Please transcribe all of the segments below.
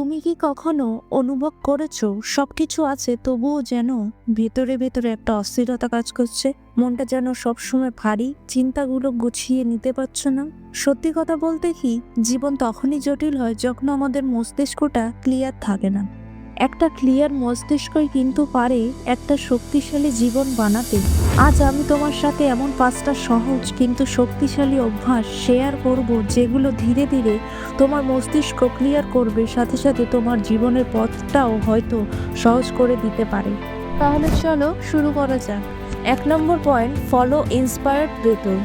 তুমি কি কখনো অনুভব করেছ সবকিছু আছে তবুও যেন ভেতরে ভেতরে একটা অস্থিরতা কাজ করছে? মনটা যেন সবসময় ভারী, চিন্তাগুলো গুছিয়ে নিতে পারছ না? সত্যি কথা বলতে কি, জীবন তখনই জটিল হয় যখন আমাদের মস্তিষ্কটা ক্লিয়ার থাকে না। একটা ক্লিয়ার মস্তিষ্কই কিন্তু পারে একটা শক্তিশালী জীবন বানাতে। আজ আমি তোমার সাথে এমন পাঁচটা সহজ কিন্তু শক্তিশালী অভ্যাস শেয়ার করব যেগুলো ধীরে ধীরে তোমার মস্তিষ্ক ক্লিয়ার করবে, সাথে সাথে তোমার জীবনের পথটাও হয়তো সহজ করে দিতে পারে। তাহলে চলো শুরু করা যাক। এক নম্বর পয়েন্ট ফলো ইন্সপায়ার্ড বেতন।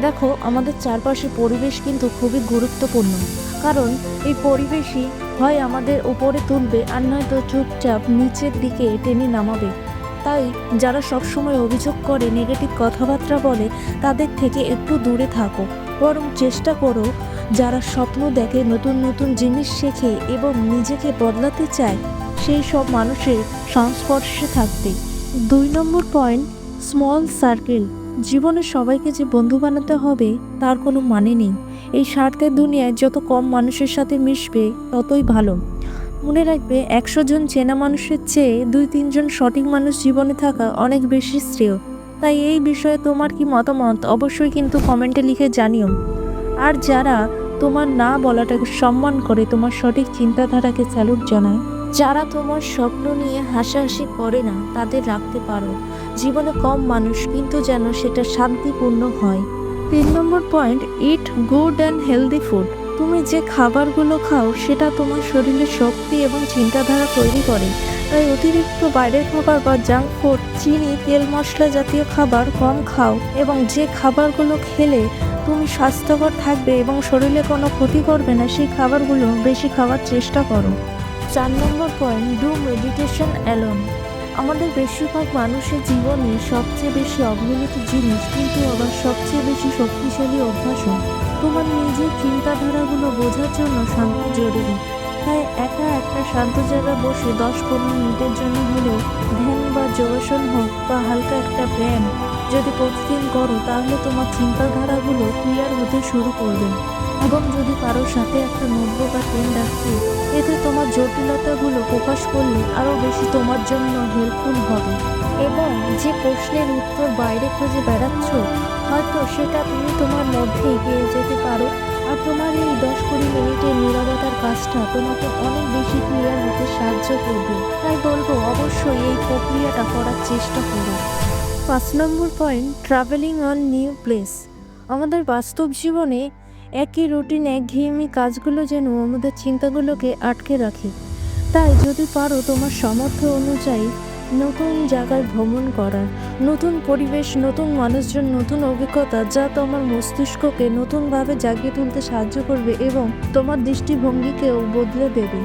দেখো, আমাদের চারপাশে পরিবেশ কিন্তু খুবই গুরুত্বপূর্ণ। কারণ এই পরিবেশই হয় আমাদের উপরে তুলবে আর নয়তো চুপচাপ নিচের দিকে টেনে নামাবে। তাই যারা সবসময় অভিযোগ করে নেগেটিভ কথাবার্তা বলে, তাদের থেকে একটু দূরে থাকো। বরং চেষ্টা করো, যারা স্বপ্ন দেখে নতুন নতুন জিনিস শেখে এবং নিজেকে বদলাতে চায়, সেই সব মানুষের সংস্পর্শে থাকতে দুই নম্বর পয়েন্ট স্মল সার্কেল জীবনে সবাইকে যে বন্ধু বানাতে হবে, তার কোনো মানে নেই। এই স্বার্থের দুনিয়ায় যত কম মানুষের সাথে মিশবে, ততই ভালো। মনে রাখবে, একশো জন চেনা মানুষের চেয়ে দুই তিনজন সঠিক মানুষ জীবনে থাকা অনেক বেশি শ্রেয়। তাই এই বিষয়ে তোমার কি মতামত, অবশ্যই কিন্তু কমেন্টে লিখে জানিও। আর যারা তোমার না বলাটাকে সম্মান করে, তোমার সঠিক চিন্তাধারাকে স্যালুট জানায়, যারা তোমার স্বপ্ন নিয়ে হাসাহাসি করে না, তাদের রাখতে পারো। জীবনে কম মানুষ, কিন্তু যেন সেটা শান্তিপূর্ণ হয়। তিন নম্বর point eat good and healthy food তুমি যে খাবারগুলো খাও, সেটা তোমার শরীরে শক্তি এবং চিন্তাধারা তৈরি করে। তাই অতিরিক্ত বাইরের খাবার বা জাঙ্ক ফুড চিনি, তেল, মশলা জাতীয় খাবার কম খাও এবং যে খাবারগুলো খেলে তুমি স্বাস্থ্যকর থাকবে এবং শরীরে কোনো ক্ষতি করবে না, সেই খাবারগুলো বেশি খাওয়ার চেষ্টা করো। চার নম্বর পয়েন্ট ডু মেডিটেশন অ্যালোন আমাদের বেশিরভাগ মানুষের জীবনে সবচেয়ে বেশি অবহেলিত জিনিস কিন্তু আবার সবচেয়ে বেশি শক্তিশালী অভ্যাসও তোমার নিজের চিন্তাধারাগুলো বোঝার জন্য শান্তি জরুরি। তাই একা একটা শান্ত জায়গায় বসে দশ পনেরো মিনিটের জন্য হলেও ধ্যান বা যোগাসন হোক বা হালকা একটা ব্যায়াম যদি প্রতিদিন করো, তাহলে তোমার চিন্তাধারাগুলো ক্লিয়ার হতে শুরু করবে। এবং যদি কারোর সাথে একটা নোটবুক বা পেন রাখতে এতে তোমার জটিলতাগুলো প্রকাশ করলে আরও বেশি তোমার জন্য হেল্পফুল হবে। এবং যে প্রশ্নের উত্তর বাইরে খুঁজে বেড়াচ্ছ, হয়তো সেটা তুমি তোমার মধ্যেই পেয়ে যেতে পারো। আর তোমার এই দশ কুড়ি মিনিটের নিরবতার কাজটা তোমাকে অনেক বেশি ক্লিয়ার হতে সাহায্য করবে। তাই বলব, অবশ্যই এই প্রক্রিয়াটা করার চেষ্টা করো। পাঁচ নম্বর point travelling on new place আমাদের বাস্তব জীবনে একই রুটিন একঘেয়েমি কাজগুলো যেন আমাদের চিন্তাগুলোকে আটকে রাখে। তাই যদি পারো তোমার সামর্থ্য অনুযায়ী নতুন জায়গায় ভ্রমণ করার, নতুন পরিবেশ, নতুন মানুষজন, নতুন অভিজ্ঞতা যা তোমার মস্তিষ্ককে নতুনভাবে জাগিয়ে তুলতে সাহায্য করবে এবং তোমার দৃষ্টিভঙ্গিকেও বদলে দেবে।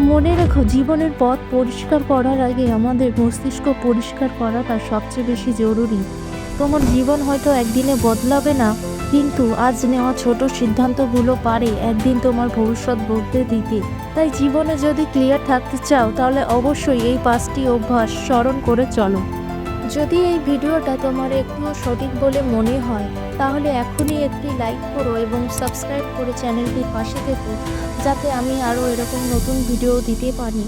মনে রেখো, জীবনের পথ পরিষ্কার করার আগে আমাদের মস্তিষ্ক পরিষ্কার করাটা সবচেয়ে বেশি জরুরি। তোমার জীবন হয়তো একদিনে বদলাবে না, কিন্তু আজ নেওয়া ছোট সিদ্ধান্তগুলো পারে, একদিন তোমার ভবিষ্যৎ বদলে দিতে। তাই জীবনে যদি ক্লিয়ার থাকতে চাও, তাহলে অবশ্যই এই পাঁচটি অভ্যাস স্মরণ করে চলো। যদি এই ভিডিওটা তোমার একটুও সঠিক বলে মনে হয়, তাহলে এখনই একটি লাইক করো এবং সাবস্ক্রাইব করে চ্যানেলটির পাশে থেকো, যাতে আমি আরও এরকম নতুন ভিডিও দিতে পারি।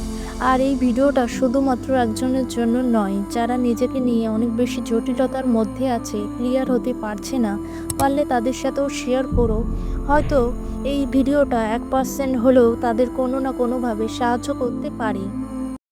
আর এই ভিডিওটা শুধুমাত্র একজনের জন্য নয়, যারা নিজেকে নিয়ে অনেক বেশি জটিলতার মধ্যে আছে ক্লিয়ার হতে পারছে না, পারলে তাদের সাথেও শেয়ার করো। হয়তো এই ভিডিওটা এক পার্সেন্ট হলেও তাদের কোনো না কোনোভাবে সাহায্য করতে পারে।